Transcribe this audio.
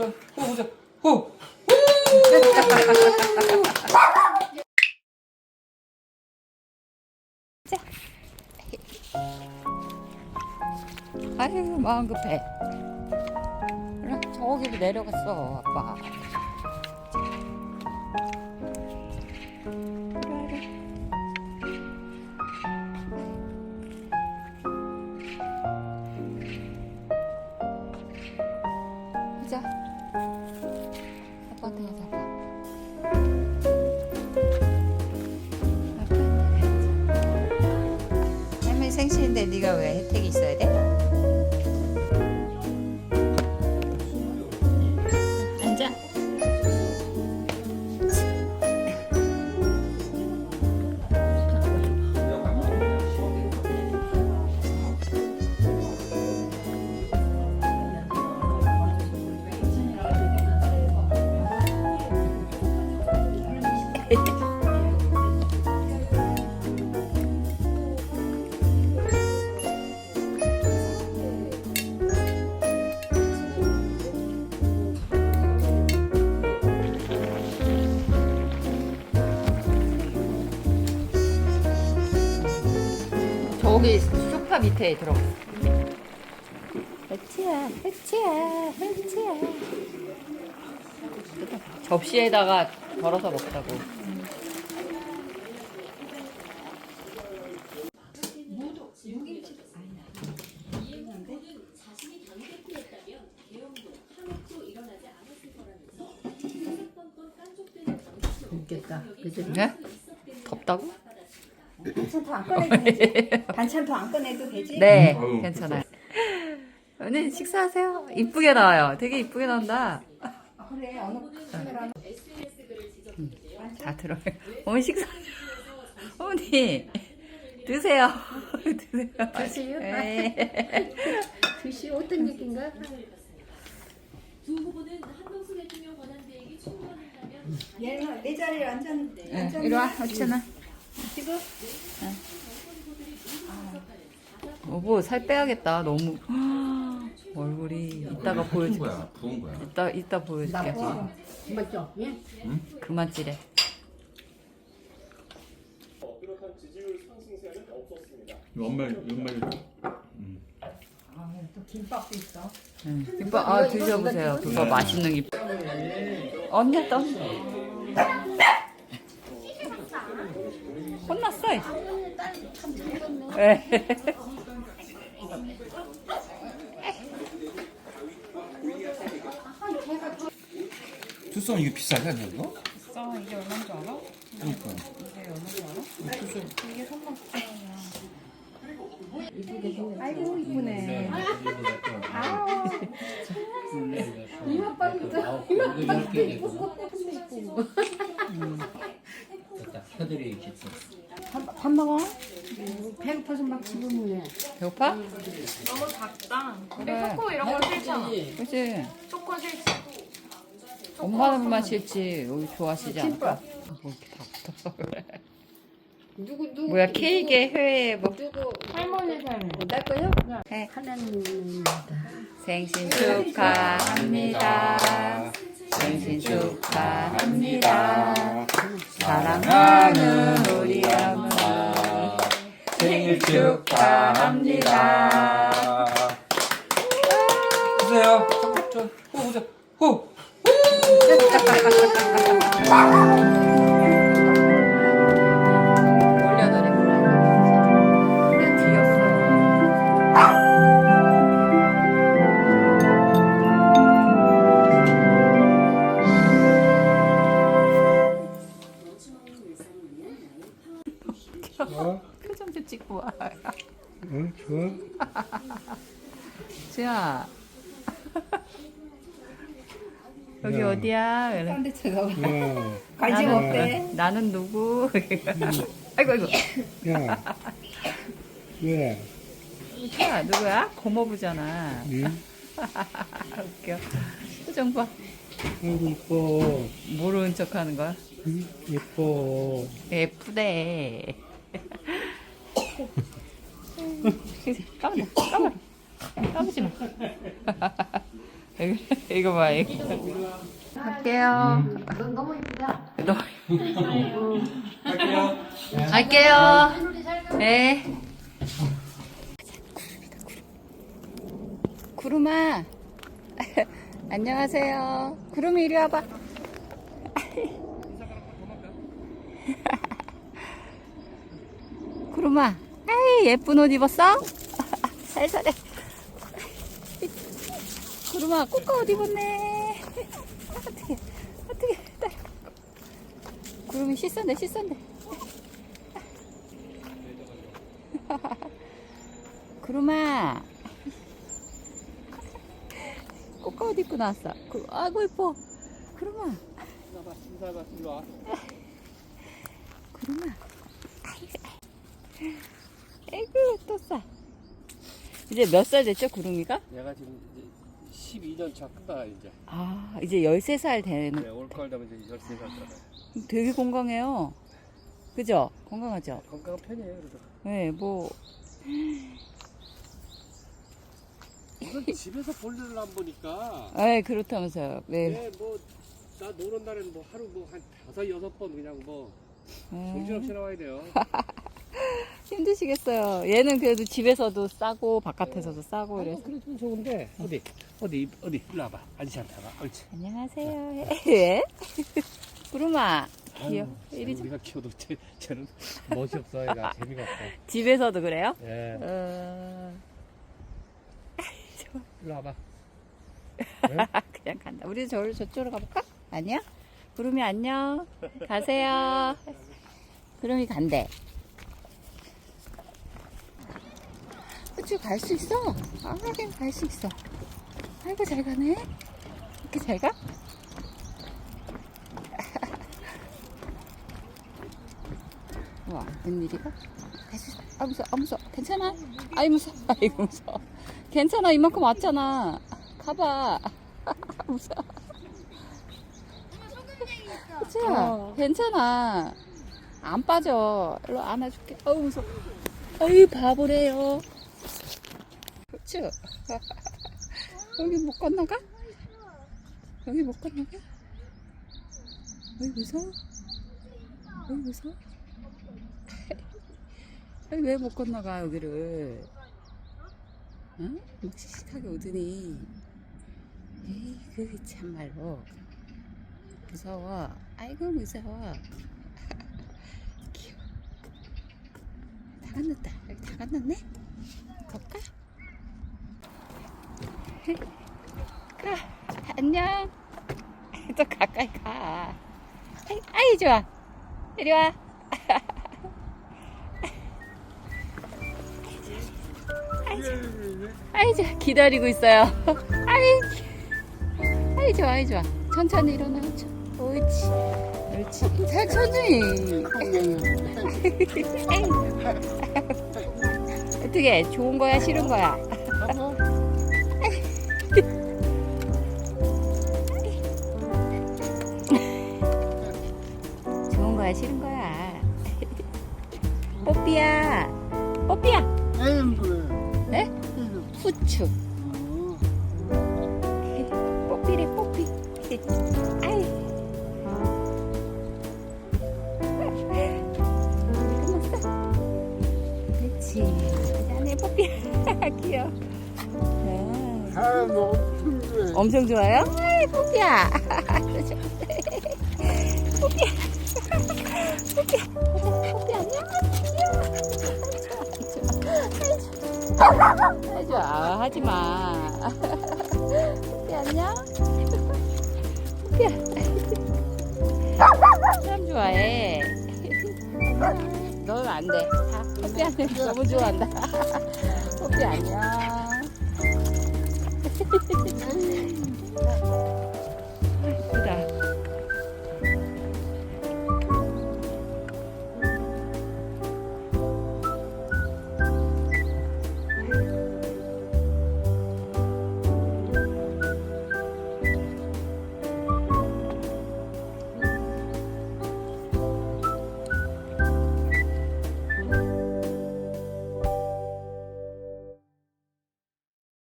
저, 호 보자. 호. 아유 마음 급해. 그래, 저기로 내려갔어 아빠. 생신인데 네가 왜 혜택이 있어야 돼? 앉아. 밑에 들어가. 혜치야, 혜치야, 혜치야. 접시에다가 덜어서 먹자고. 웃겠다. 그지? 네? 덥다고? 반찬도 안 꺼내도 되지? 반찬도 안 꺼내도 되지? 네, 아유, 괜찮아요. 오늘 식사하세요. 이쁘게 나와요. 되게 이쁘게 나온다. 그래 어느 카메라 다 들어요. 어머니 식사. 어머니 드세요. 드세요. 드세요? 네. 글씨 어떤 얘기인가? 두 후보는 한동수 대통령 권한 대행이 충돌한다면 얘는 내 자리에 앉았 네, 앉았 이리 와, 어쩌나. 지금 여보 살 빼야겠다. 너무 얼굴이 이따가 보여줄게. 거야. 부은 거야. 이따 이따 보여줄게. 맞죠? 예? 그만 찌래. 연말 연말 또 김밥도 있어. 응. 김밥 아 드셔보세요. 그거 맛있는 김. 언니 떠. 혼났어. 예. 투썸 이게 비싸지 않냐 이거? 싸 이게 얼마인 줄 알아? 그러니까. 이게 얼마인 줄 알아? 이게 3만 9천 원이야. 아이고 이쁘네. 혀들이 깊어. 밥, 밥 먹어? 배고파서 막 집어먹네. 배고파? 너무 작다. 그래. 초코 이런 거 싫잖아. 그치? 초코 싫지. 엄마는만 싫지. 여기 좋아하시지 않을까? 뭐 이렇게 다 붙어서 그래. 누구 누구? 뭐야 케이크에 회에 뭐 누구? 할머니 삶. 날 거요? 해. 하나님입니다. 생신 축하합니다. 생신 축하합니다. 사랑하는 우리 어머니 생일 축하합니다. 저, 저, 호 보자. 호. 좀 찍고 와. 응, 좋아? 지아. 여기 어디야? 그래. 딴데 야, 관심 나는- 없대. 나는 누구? 아이고 아이고. 야, 왜? 지아 누구야? 고모부잖아. 응? 웃겨. 표정 봐. 아이고, 이뻐. 모르는 척하는 거야? 응? 예뻐. 예쁘대. 까불어, 까불어. 까불지 마. 이거, 봐, 이거. 갈게요. 너무 예쁘다. 너무 갈게요. 네. 구름아. 안녕하세요. 구름이 이리 와봐. 구름아. 아이, 예쁜 옷 입었어? 살살해. 구름아, 꽃가 옷 입었네. 어떻게, 어떻게, 딸. 구름이 씻었네, 씻었네. 구름아. 꽃가 옷 입고 나왔어. 구, 아이고, 이뻐. 구름아. 구름아. 아이고, 또 싸. 이제 몇 살 됐죠, 구름이가? 얘가 지금 이제 12년 차 큰다 이제. 아, 이제 13살 되는. 네, 올가을 되면 이제 13살 잖아요. 되게 건강해요. 그죠? 건강하죠? 건강한 편이에요, 그래도. 네, 뭐, 이건 집에서 볼 일을 안 보니까. 네, 그렇다면서요. 네. 네, 뭐, 나 노는 날엔 뭐 하루 뭐 한 다섯, 여섯 번 그냥 뭐 네. 정신없이 나와야 돼요. 힘드시겠어요. 얘는 그래도 집에서도 싸고, 바깥에서도 싸고, 아, 이래서. 그래 좀 좋은데. 어디, 어디, 어디, 일로 와봐. 아저씨한테 와봐. 옳지. 안녕하세요. 예? 구름아, 귀여. 아유, 이리 좀. 우리가 키워도 쟤, 쟤는 멋이 없어, 얘가. 재미가 없어. 집에서도 그래요? 예, 어, 일로 와봐. 그냥 간다. 우리 저, 저쪽으로 가볼까? 아니야? 구름이 안녕. 가세요. 구름이 간대. 그치, 갈 수 있어. 아, 하긴 갈 수 있어. 아이고, 잘 가네. 이렇게 잘 가? 와, 웬일이야? 갈수 있어. 아, 무서워. 아, 무서워. 괜찮아? 아이, 무서워. 아이, 무서워. 괜찮아. 이만큼 왔잖아. 가봐. 무서워. 그치? 괜찮아. 안 빠져. 일로 안아줄게. 어우, 무서워. 어이, 바보래요. 그치? 여기 못 건너가? 여기 못 건너가? 어이, 무서워? 어이, 무서워? 아니, 왜못 건너가, 여기를? 응? 묵직하게 오더니. 에이, 그 참말로. 무서워. 아이고, 무서워. 귀여워. 다 건넜다. 여기 다 건넜네? 갈까? 가. 안녕. 또 가까이 가. 아이, 아이, 좋아. 이리 와. 아이 좋아 기다리고 있어요 아이 아이 좋아 아이 좋아 천천히 일어나 쳐 옳지 옳지 잘 천천히 아이. 어떻게 좋은 거야 싫은 거야 좋은 거야 뽀삐야 뽀삐야 네? 후추. 뽀삐래 뽀삐. 아이. 끝났어. 그렇지. 그다음에 뽀삐. 귀여워. 아, 엄청 좋아요? 아이. 뽀삐야. 해줘. 아, 하지 마. 뽀삐 안녕. 뽀삐야. 사람 좋아해. 너는 안 돼. 다 뽀삐한테 너무 좋아한다. 뽀삐 안녕.